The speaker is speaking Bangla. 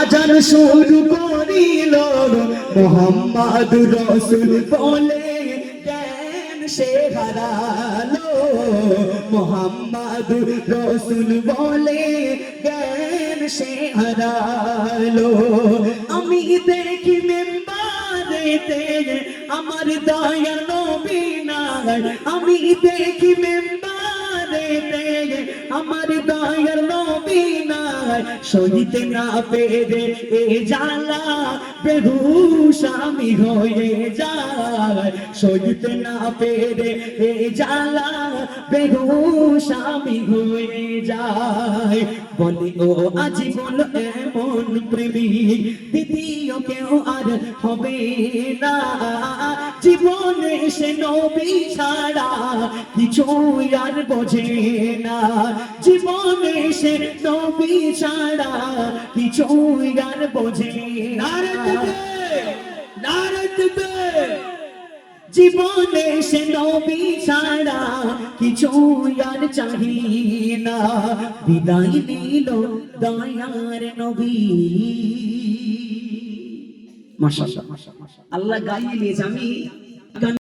আজান শুরু করিল মোহাম্মদ রসুল বলে সে হারালো। মোহাম্মদ রসুল বলে, জ্ঞান সে হারালো। আমি দেখি মেম্বারেতে আমার দয়ার নবী নাই। আমি দেখি মেম্বারেতে আমার নাই সহিতে না পেরে এ জালা বেহুশ আমি হয়ে যায়। সহিতে না পেরে এ জালা বেহুশ আমি হয়ে যায়। বলি, ও আজীবন এমন প্রেমিক দ্বিতীয় কেউ আর হবে না। জীবনে সে নবী ছাড়া কিছু আর বোঝে না। জীবনে সে নবী ছাড়া কিছু আর বোঝে না। জীবনে সে নবী ছাড়া কিছু আর চাহি না। বিদায় নিল দয়ার নবী। মাশাআল্লাহ। আল্লাহ গাইয়ে নিয়েছে আমি